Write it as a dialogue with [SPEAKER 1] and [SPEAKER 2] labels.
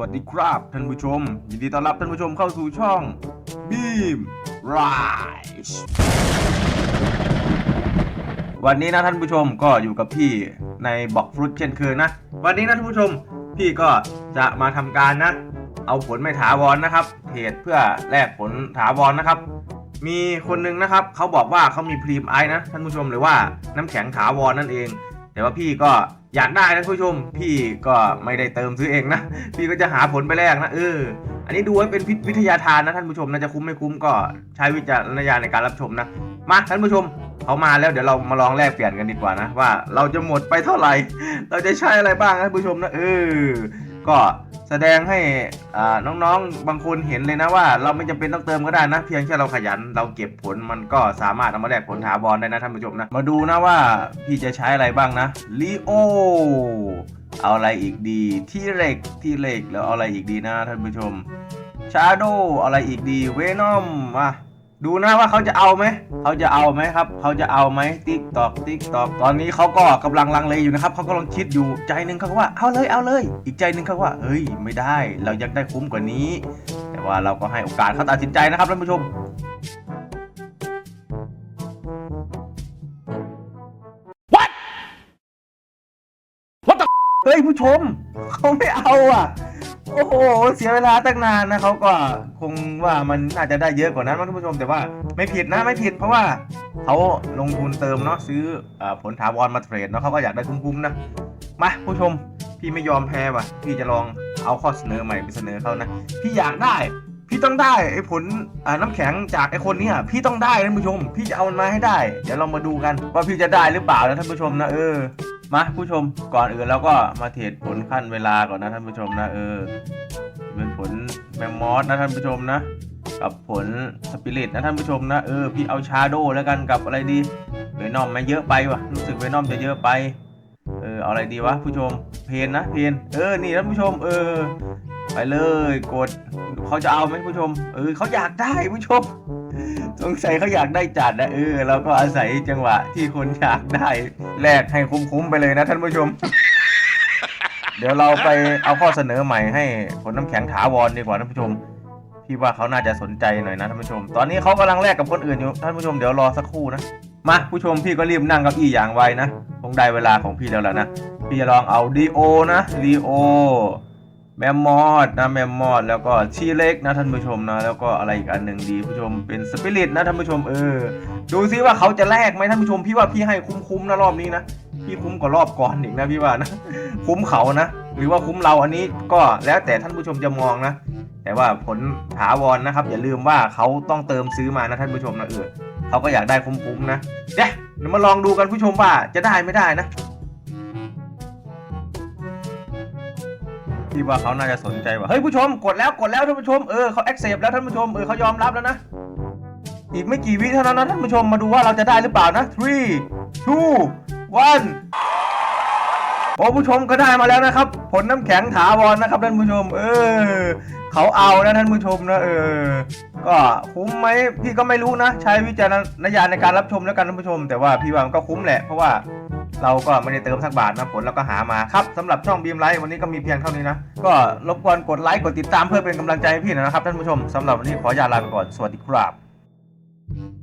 [SPEAKER 1] วัสดีครับท่านผู้ชม ยินดีต้อนรับท่านผู้ชมเข้าสู่ช่อง Beam Rise วันนี้นะท่านผู้ชมก็อยู่กับพี่ในบอกฟรุตเช่นเคยนะ วันนี้นะท่านผู้ชมพี่ก็จะมาทำการนะ เอาผลไม่ถาวรนะครับเทรดเพื่อแลกผลถาวรนะครับ มีคนหนึงนะครับเขาบอกว่าเขามีพรีมไอนะท่านผู้ชมหรือว่าน้ำแข็งถาวรนั่นเอง แต่ว่าพี่ก็ อยากได้นะท่านผู้ชม พี่ก็ไม่ได้เติมซื้อเองนะ พี่ก็จะหาผลไปแลกนะเออ อันนี้ดูไว้เป็นพิวิทยาทานนะท่านผู้ชมนะจะคุ้มไม่คุ้มก็ใช้วิจารณญาณในการรับชมนะ มาท่านผู้ชมเขามาแล้วเดี๋ยวเรามาลองแลกเปลี่ยนกันดีกว่านะว่า เราจะหมดไปเท่าไหร่ เราจะใช้อะไรบ้างนะท่านผู้ชมนะเออ ก็แสดงให้น้องๆ บางคนเห็นเลยนะว่า เราไม่จำเป็นต้องเติมก็ได้นะ เพียงแค่เราขยันเราเก็บผลมันก็สามารถเอามาแลกผลถาวรได้นะท่านผู้ชมนะ มาดูนะว่าพี่จะใช้อะไรบ้างนะลีโอเอาอะไรอีกดีที่เหล็กที่เหล็กแล้วเอาอะไรอีกดีนะท่านผู้ชมชาโดอะไรอีกดีเวนอมมา ดูนะว่าเขาจะเอาไหม เขาจะเอาไหมครับ เขาจะเอาไหมติ๊กตอกติ๊กตอกตอนนี้เขาก็กำลังลังเลอยู่นะครับเขากำลังคิดอยู่ใจหนึ่งเขาก็ว่าเอาเลยเอาเลย อีกใจหนึ่งเขาก็ว่าเฮ้ยไม่ได้ เรายังได้คุ้มกว่านี้ แต่ว่าเราก็ให้โอกาสเขาตัดสินใจนะครับท่านผู้ชมเฮ้ยผู้ชมเขาไม่เอาอะ โอ้โห เสียเวลาตั้งนานนะเขาก็คงว่ามันอาจจะได้เยอะกว่านั้นมั้งท่านผู้ชมแต่ว่าไม่ผิดนะไม่ผิดเพราะว่าเขาลงทุนเติมเนาะซื้ออผลถาวรมาเทรดเนาะเขาก็อยากได้คุ้มๆนะมาผู้ชมพี่ไม่ยอมแพ้ว่ะพี่จะลองเอาข้อเสนอใหม่ไปเสนอเขานะพี่อยากได้ พี่ต้องได้ไอ้ผลน้ำแข็งจากไอ้คนนี้พี่ต้องได้ท่านผู้ชม พี่จะเอามันมาให้ได้ เดี๋ยวเรามาดูกันว่าพี่จะได้หรือเปล่านะท่านผู้ชมนะเออมาผู้ชมก่อนอื่นเราก็มาเทรดผลขั้นเวลาก่อนนะท่านผู้ชมนะเออเป็นผลแมมมอสนะท่านผู้ชมนะ กับผลสปิริตนะท่านผู้ชมนะเออพี่เอาชาโดแล้วกันกับอะไรดีเวนอมไม่เยอะไปวะรู้สึกเวนอมจะเยอะไปเออเอาอะไรดีวะผู้ชมเพนนะเพนเออนี่ท่านผู้ชมเออ ไปเลยกดเขาจะเอาไหมผู้ชม เออเขาอยากได้ผู้ชมสงสัยเขาอยากได้จัดนะเออเราก็อาศัยจังหวะที่คนอยากได้แลกให้คุ้มๆไปเลยนะท่านผู้ชม เดี๋ยวเราไปเอาข้อเสนอใหม่ให้ผลน้ำแข็งถาวรดีกว่าท่านผู้ชมพี่ว่าเขาน่าจะสนใจหน่อยนะท่านผู้ชม ตอนนี้เขากำลังแลกกับคนอื่นอยู่ท่านผู้ชมเดี๋ยวรอสักครู่นะมาผู้ชมพี่ก็รีบนั่งเก้าอี้อย่างไวนะคงได้เวลาของพี่แล้วล่ะนะพี่จะลองเอาดีโอนะดีโอ แมมมอดนะแมมมอดแล้วก็ชีเล็กนะท่านผู้ชมนะ แล้วก็อะไรอีกอันหนึ่งดีผู้ชมเป็นสปิริตนะท่านผู้ชมเออ ดูซิว่าเขาจะแลกไหมท่านผู้ชมพี่ว่าพี่ให้คุ้มๆนะรอบนี้นะพี่คุ้มกว่ารอบก่อนอีกนะพี่ว่านะคุ้มเขานะ หรือว่าคุ้มเราอันนี้ก็แล้วแต่ท่านผู้ชมจะมองนะ แต่ว่าผลถาวรนะครับ อย่าลืมว่าเขาต้องเติมซื้อมานะท่านผู้ชมนะเออเขาก็อยากได้คุ้มๆนะเดี๋ยวเดี๋ยวมาลองดูกันผู้ชมว่าจะได้ไม่ได้นะ พี่ว่าเขาน่าจะสนใจว่าเฮ้ยผู้ชมกดแล้วกดแล้วท่านผู้ชมเออเขา accept แล้วท่านผู้ชมเออเขายอมรับแล้วนะ อีกไม่กี่วิเท่านั้นนะท่านผู้ชมมาดูว่าเราจะได้หรือเปล่านะ three two one โอ้ผู้ชมก็ได้มาแล้วนะครับ ผลน้ำแข็งถาวรนะครับท่านผู้ชม เออเขาเอานะท่านผู้ชมนะเออ ก็คุ้มไหมพี่ก็ไม่รู้นะ ใช้วิจารณญาณในการรับชมแล้วกันท่านผู้ชม แต่ว่าพี่ว่ามันก็คุ้มแหละเพราะว่า เราก็ไม่ได้เติมสักบาทนะผลเราก็หามาครับสำหรับช่องบีมไลท์วันนี้ก็มีเพียงเท่านี้นะ ก็รบกวนกดไลค์กดติดตามเพื่อเป็นกำลังใจให้พี่นะครับท่านผู้ชมสำหรับวันนี้ขอลาไปก่อนสวัสดีครับ